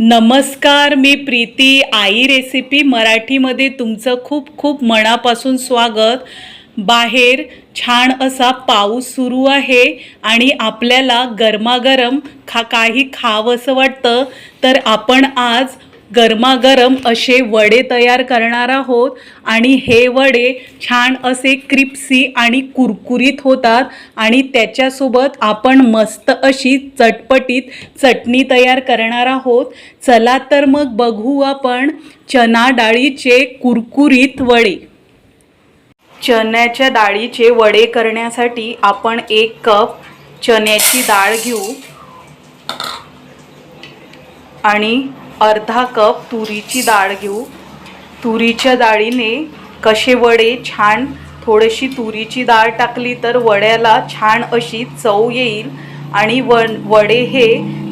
नमस्कार मी प्रीती. आई रेसिपी मराठीमध्ये तुमचं खूप खूप मनापासून स्वागत. बाहेर छान असा पाऊस सुरू आहे आणि आपल्याला गरमागरम खा काही खावंसं वाटतं. तर आपण आज गरमागरम असे वडे तयार करणार आहोत. आणि हे वडे छान असे क्रिप्सी आणि कुरकुरीत होतात. आणि त्याच्यासोबत आपण मस्त अशी चटपटीत चटणी तयार करणार आहोत. चला तर मग बघू आपण चना डाळीचे कुरकुरीत वडे. चण्याच्या डाळीचे वडे करण्यासाठी आपण एक कप चण्याची डाळ घेऊ. आणि अर्धा कप तुरीची डाळ घेऊ. तुरीच्या डाळीने कसे वडे छान थोडीशी तुरीची डाळ टाकली तर वड्याला छान अशी चव येईल आणि व वडे हे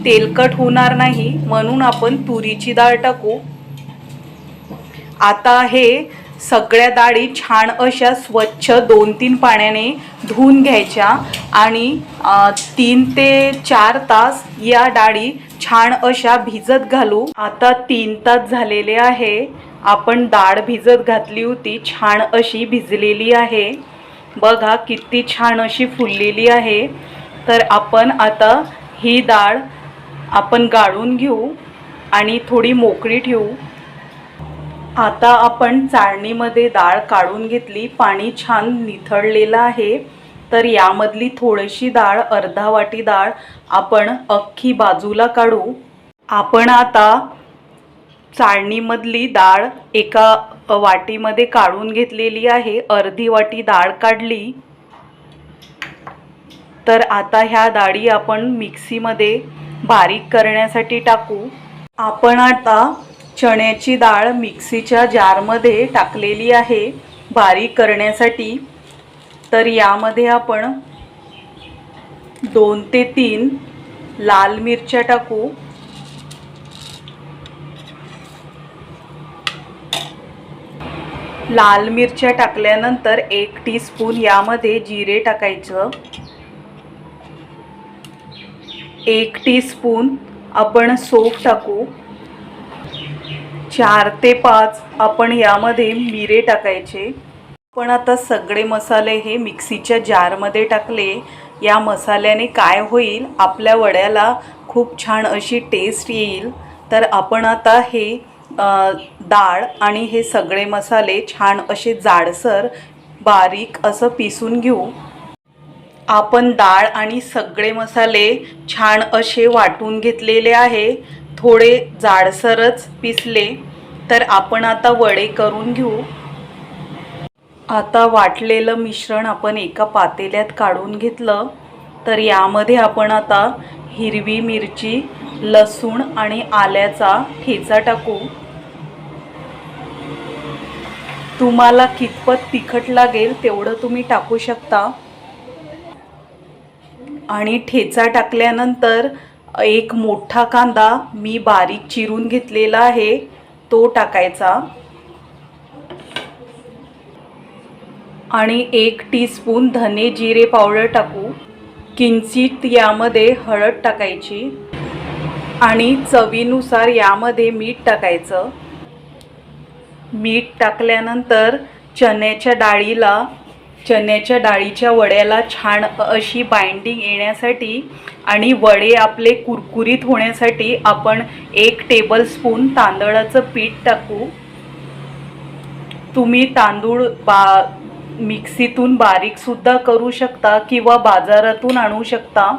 तेलकट होणार नाही म्हणून आपण तुरीची डाळ टाकू. आता हे सगळ्या डाळी छान अशा स्वच्छ दोन तीन पाण्याने धुवून घ्यायच्या आणि तीन ते चार तास या डाळी छान अशा भिजत घालू. आता तीन तास झालेले आहे. आपण डाळ भिजत घातली होती छान अशी भिजलेली आहे. बघा किती छान अशी फुललेली आहे. तर आपण आता ही डाळ आपण गाळून घेऊ आणि थोडी मोकळी ठेवू. आता आपण चाळणीमध्ये डाळ काढून घेतली पाणी छान निथळलेलं आहे. तर यामधली थोडीशी डाळ अर्धा वाटी डाळ आपण अख्खी बाजूला काढू. आपण आता चाळणीमधली डाळ एका वाटीमध्ये काढून घेतलेली आहे. अर्धी वाटी डाळ काढली. तर आता ह्या डाळी आपण मिक्सीमध्ये बारीक करण्यासाठी टाकू. आपण आता चण्याची डाळ मिक्सीच्या जारमध्ये टाकलेली आहे. बारीक करण्यासाठी. तर यामध्ये आपण दोन ते तीन लाल मिरच्या टाकू. लाल मिरच्या टाकल्यानंतर एक टीस्पून यामध्ये जिरे टाकायचं. एक टीस्पून आपण सोप टाकू. चार ते पाच आपण यामध्ये मिरे टाकायचे. पण आता सगळे मसाले हे मिक्सीच्या जारमध्ये टाकले. या मसाल्याने काय होईल? आपल्या वड्याला खूप छान अशी टेस्ट येईल. तर आपण आता हे डाळ आणि हे सगळे मसाले छान असे जाडसर बारीक असं पिसून घेऊ. आपण डाळ आणि सगळे मसाले छान असे वाटून घेतलेले आहे. थोडे जाडसरच पिसले. तर आपण आता वडे करून घेऊ. आता वाटलेलं मिश्रण आपण एका पातेल्यात काढून घेतलं. तर यामध्ये आपण आता हिरवी मिरची लसूण आणि आल्याचा ठेचा टाकू. तुम्हाला कितपत तिखट लागेल तेवढं तुम्ही टाकू शकता. आणि ठेचा टाकल्यानंतर एक मोठा कांदा मी बारीक चिरून घेतलेला आहे. तो टाकायचा. आणि एक टीस्पून धने जिरे पावडर टाकू. किंचित यामध्ये हळद टाकायची. आणि चवीनुसार यामध्ये मीठ टाकायचं. मीठ टाकल्यानंतर चण्याच्या डाळीला चण्याच्या डाळीच्या वड्याला छान अशी बाइंडिंग येण्यासाठी आणि वडे आपले कुरकुरीत होण्यासाठी आपण एक टेबलस्पून तांदळाचं पीठ टाकू. तुम्ही तांदूळ बा मिक्सीतून बारीकसुद्धा करू शकता किंवा बाजारातून आणू शकता.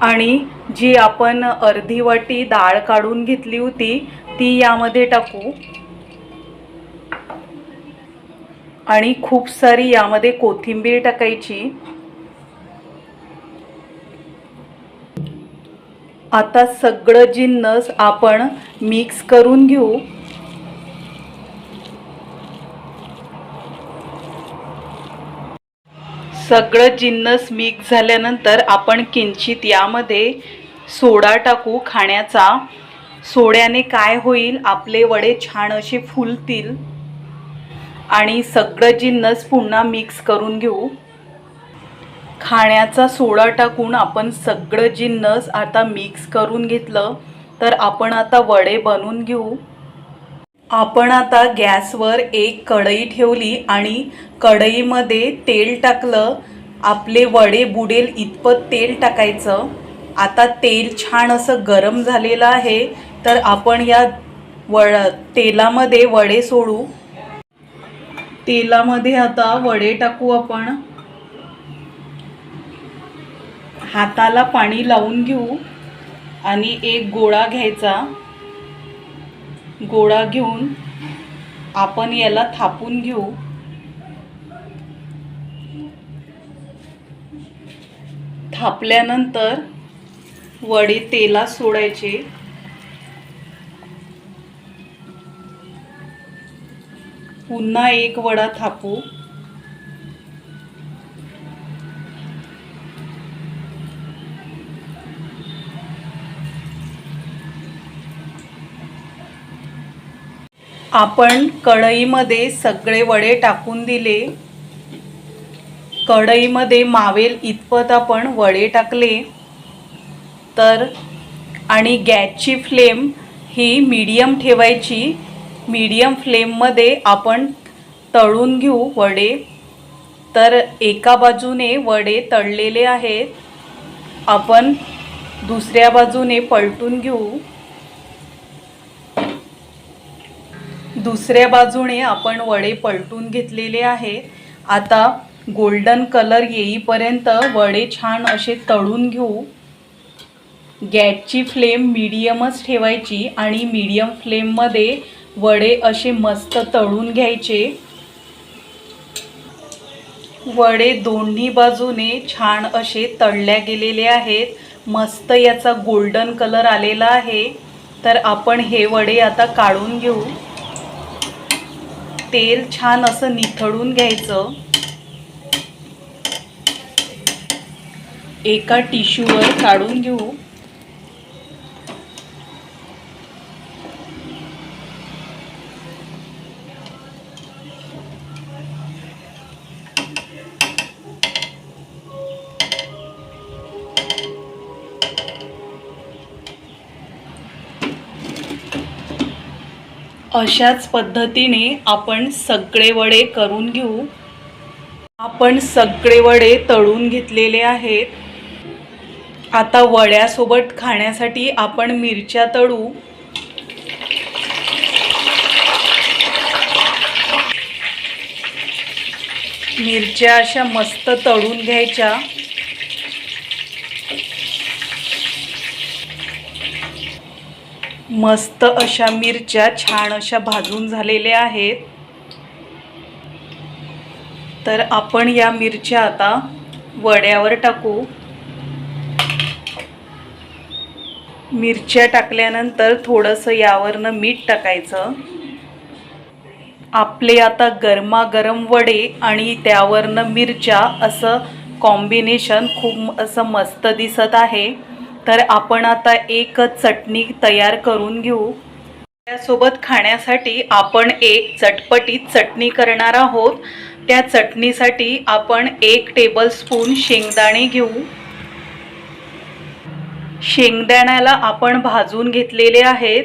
आणि जी आपण अर्धी वाटी डाळ काढून घेतली होती ती यामध्ये टाकू. आणि खूप सारी यामध्ये कोथिंबीर टाकायची. आता सगळं जिन्नस आपण मिक्स करून घेऊ. सगळं जिन्नस मिक्स झाल्यानंतर आपण किंचित यामध्ये सोडा टाकू खाण्याचा. सोड्याने काय होईल आपले वडे छान असे फुलतील. आणि सगळं जिन्नस पुन्हा मिक्स करून घेऊ खाण्याचा सोडा टाकून आपण सगळं जिन्नस आता मिक्स करून घेतलं तर आपण आता वडे बनवून घेऊ. आपण आता गॅसवर एक कढई ठेवली आणि कढईमध्ये तेल टाकलं. आपले वडे बुडेल इतपत तेल टाकायचं. आता तेल छान असं गरम झालेलं आहे तर आपण या वड तेलामध्ये वडे सोडू. तेलामध्ये आता वडे टाकू आपण. हाताला पाणी लावून घेऊ आणि एक गोळा घ्यायचा. गोळा घेऊन आपण याला थापून घेऊ. थापल्यानंतर वडे तेला सोडायचे. पुन्हा एक वडा थापू. आपण कढईमध्ये सगळे वडे टाकून दिले. कढईमध्ये मावेल इतपत आपण वडे टाकले. तर आणि गॅसची फ्लेम ही मीडियम ठेवायची. मीडियम फ्लेममध्ये आपण तळून घेऊ वडे. तर एका बाजूने वडे तळलेले आहेत. आपण दुसऱ्या बाजूने पलटून घेऊ. दुसऱ्या बाजूने आपण वडे पलटून घेतलेले आहेत. आता गोल्डन कलर येईपर्यंत वडे छान असे तळून घेऊ. गॅसची फ्लेम मीडियमच ठेवायची आणि मीडियम फ्लेममध्ये वडे असे मस्त तळून घ्यायचे. वडे दोन्ही बाजूने छान असे तळल्या गेलेले आहेत. मस्त याचा गोल्डन कलर आलेला आहे. तर आपण हे वडे आता काढून घेऊ. तेल छान असं निथळून घ्यायचं. एका टिश्यूवर काढून घेऊ. अशाच पद्धतीने आपण सगळे वडे करून घेऊ. आपण सगळे वडे तळून घेतलेले आहेत. आता वड्यासोबत खाण्यासाठी आपण मिरच्या तळू. मिरच्या अशा मस्त तळून घ्यायच्या. मस्त अशा मिरच्या छान अशा भाजून झालेल्या आहेत. तर आपण या मिरच्या आता वड्यावर टाकू. मिरच्या टाकल्यानंतर थोडंसं यावरनं मीठ टाकायचं. आपले आता गरमागरम वडे आणि त्यावरनं मिरच्या असं कॉम्बिनेशन खूप असं मस्त दिसत आहे. तर आपण आता एक चटणी तयार करून घेऊ. त्यासोबत खाण्यासाठी आपण एक चटपटीत चटणी करणार आहोत. त्या चटणीसाठी आपण एक टेबलस्पून शेंगदाणे घेऊ. शेंगदाण्याला आपण भाजून घेतलेले आहेत.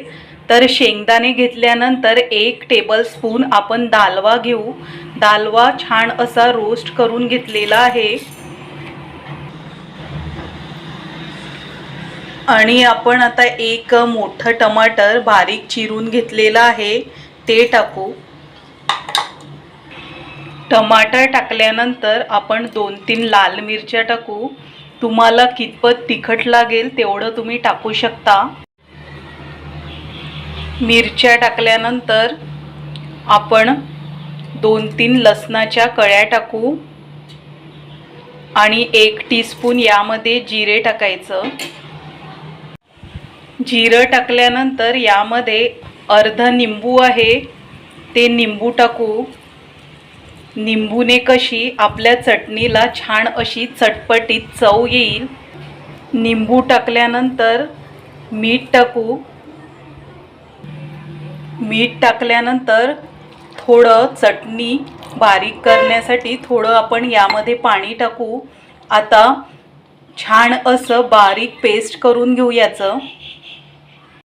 तर शेंगदाणे घेतल्यानंतर एक टेबलस्पून आपण दालवा घेऊ. दालवा छान असा रोस्ट करून घेतलेला आहे. आणि आपण आता एक मोठं टमाटर बारीक चिरून घेतलेलं आहे ते टाकू. टमाटर टाकल्यानंतर आपण दोन तीन लाल मिरच्या टाकू. तुम्हाला कितपत तिखट लागेल तेवढं तुम्ही टाकू शकता. मिरच्या टाकल्यानंतर आपण दोन तीन लसणाच्या कळ्या टाकू. आणि एक टीस्पून यामध्ये जिरे टाकायचं. जिरं टाकल्यानंतर यामध्ये अर्ध निंबू आहे ते निंबू टाकू. निंबूने कशी आपल्या चटणीला छान अशी चटपटीत चव येईल. निंबू टाकल्यानंतर मीठ टाकू. मीठ टाकल्यानंतर थोडं चटणी बारीक करण्यासाठी थोडं आपण यामध्ये पाणी टाकू. आता छान असं बारीक पेस्ट करून घेऊ याचं.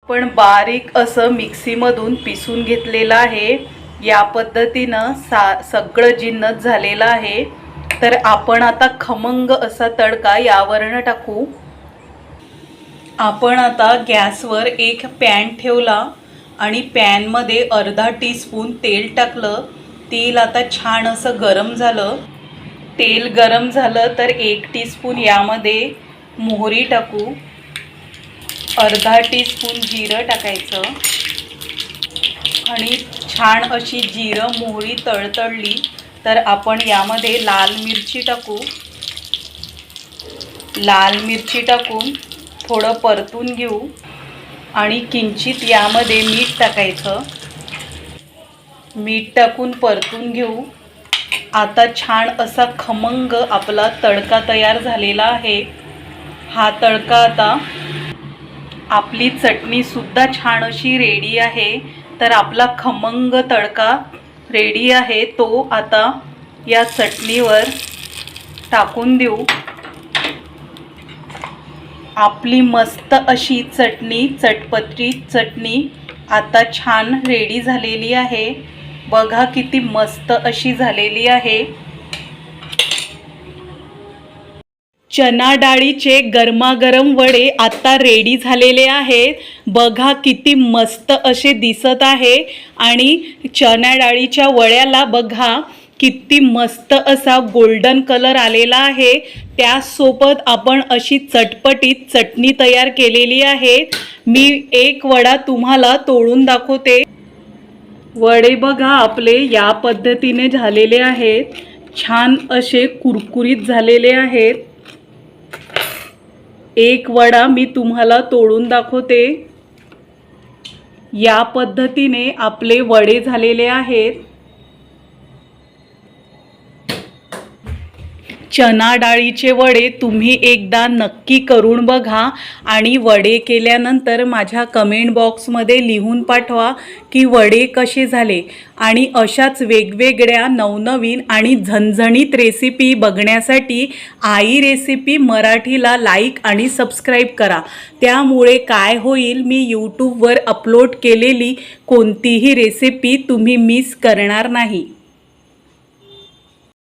पण बारीक असं मिक्सीमधून पिसून घेतलेलं आहे. या पद्धतीनं सा सगळं जिन्नत झालेलं आहे. तर आपण आता खमंग असा तडका यावरनं टाकू. आपण आता गॅसवर एक पॅन ठेवला आणि पॅनमध्ये अर्धा टीस्पून तेल टाकलं. तेल आता छान असं गरम झालं. तेल गरम झालं तर एक टीस्पून यामध्ये मोहरी टाकू. अर्धा टीस्पून जिरं टाकायचं. आणि छान अशी जिरं मोहरी तळतळली तर आपण यामध्ये लाल मिरची टाकू. लाल मिरची टाकून थोडं परतून घेऊ. आणि किंचित यामध्ये मीठ टाकायचं. मीठ टाकून परतून घेऊ. आता छान असा खमंग आपला तडका तयार झालेला आहे. हा तडका आता आपली चटणीसुद्धा छान अशी रेडी आहे. तर आपला खमंग तडका रेडी आहे. तो आता या चटणीवर टाकून देऊ. आपली मस्त अशी चटणी चटपटी चटणी आता छान रेडी झालेली आहे. बघा किती मस्त अशी झालेली आहे. चना डाळीचे गरमागरम वडे आता रेडी झालेले आहेत. बघा किती मस्त असे दिसत आहे. आणि चना डाळीच्या वड्याला बघा किती मस्त असा गोल्डन कलर आलेला आहे. त्यासोबत आपण अशी चटपटीत चटणी तयार केलेली आहे. मी एक वडा तुम्हाला तोडून दाखवते. वडे बघा आपले या पद्धतीने झालेले आहेत. छान असे कुरकुरीत झालेले आहेत. एक वडा मी तुम्हाला तोडून दाखवते. या पद्धतीने आपले वडे झालेले आहेत. चना डाळीचे वडे तुम्ही एकदा नक्की करून बघा आणि वडे केल्यानंतर माझ्या कमेंट बॉक्समध्ये लिहून पाठवा की वडे कसे झाले. आणि अशाच वेगवेगळ्या नवनवीन आणि झणझणीत रेसिपी बघण्यासाठी आई रेसिपी मराठीला लाईक आणि सबस्क्राईब करा. त्यामुळे काय होईल मी यूट्यूबवर अपलोड केलेली कोणतीही रेसिपी तुम्ही मिस करणार नाही.